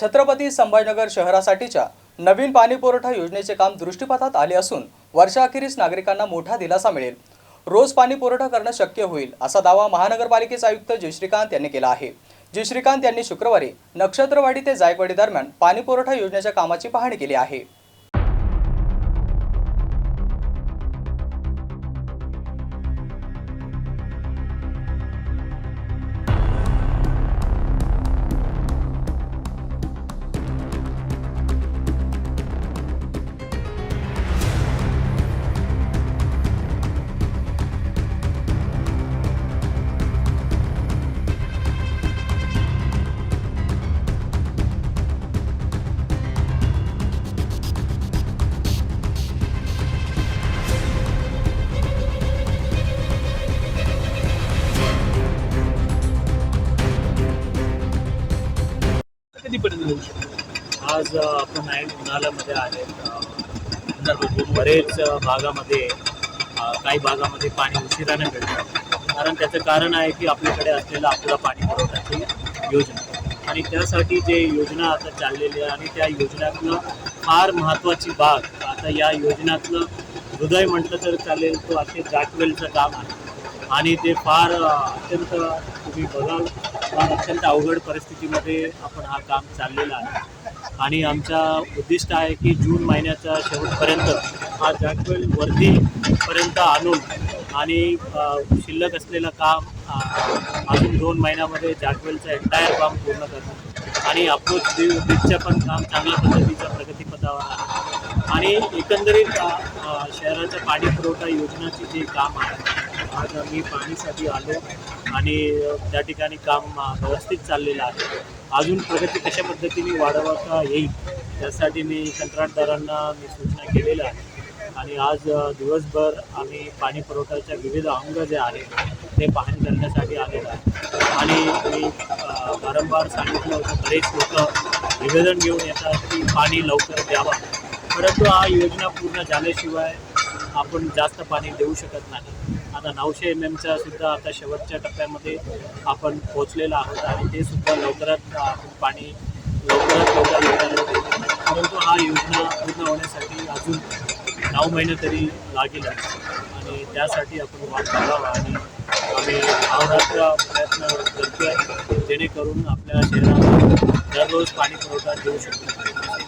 छत्रपती संभाजीनगर शहरासाठीच्या नवीन पाणी पुरवठा योजनेचे काम दृष्टीपथात आले असून वर्षाअखेरीस नागरिकांना मोठा दिलासा मिळेल. रोज पाणी पुरवठा करणं शक्य होईल असा दावा महानगरपालिकेचे आयुक्त जयश्रीकांत यांनी केला आहे. जयश्रीकांत यांनी शुक्रवारी नक्षत्रवाडी ते जायकवाडी दरम्यान पाणी पुरवठा योजनेच्या कामाची पाहणी केली आहे. कधीपर्यंत देऊ शकतो? आज आपण आहे उन्हाळ्यामध्ये आहेत बरेच भागामध्ये काही भागामध्ये पाणी उशिराने मिळतं. कारण त्याचं कारण आहे की आपल्याकडे असलेला आपल्याला पाणी पुरवठ्याची योजना. आणि त्यासाठी जे योजना आता चाललेली आहे आणि त्या योजनातलं फार महत्त्वाची बाब आता या योजनेतलं हृदय म्हटलं तर चालेल तो असे जाटवेलचं काम आहे. आणि ते फार अत्यंत तुम्ही बघाल अत्यंत अवघड परिस्थितीमध्ये आपण हा काम चाललेला आहे. आणि आमचा उद्दिष्ट आहे की जून महिन्याच्या शेवटपर्यंत हा जागवेल वर्दीपर्यंत आणून आणि शिल्लक असलेलं काम अजून दोन महिन्यामध्ये जागवेलचं एंटायर काम पूर्ण करणं आणि अप्रोच ब्रिजचं पण काम चांगल्या पद्धतीच्या प्रगतीपथावर आहे. आणि एकंदरीत शहराच्या पाणी पुरवठा योजनाची जे काम आहे आज आम्ही पाणीसाठी आलो आणि त्या ठिकाणी काम व्यवस्थित चाललेलं आहे. अजून प्रगती कशा पद्धतीने वाढवता येईल त्यासाठी मी कंत्राटदारांना मी सूचना केलेल्या आहे आणि आज दिवसभर आम्ही पाणी पुरवठ्याच्या विविध अंग जे आहेत ते पाहणी करण्यासाठी आलेलं आहे. आणि मी वारंवार सांगितलं होतं बरेच लोक निवेदन घेऊन येतात की पाणी लवकर द्यावं. परंतु हा योजना पूर्ण झाल्याशिवाय आपण जास्त पाणी देऊ शकत नाही. आता नऊशे एम एमचा सुद्धा आता शेवटच्या टप्प्यामध्ये आपण पोचलेलो आहोत आणि ते सुद्धा लवकरात आपण पाणी लवकरात लवकर लोकांना परंतु हा योजना पूर्ण होण्यासाठी अजून नऊ महिने तरी लागेल. आणि त्यासाठी आपण वाट करावा आणि आम्ही अहोरात्र प्रयत्न करतो आहे जेणेकरून आपल्या शहराला दररोज पाणी पुरवठा देऊ शकतो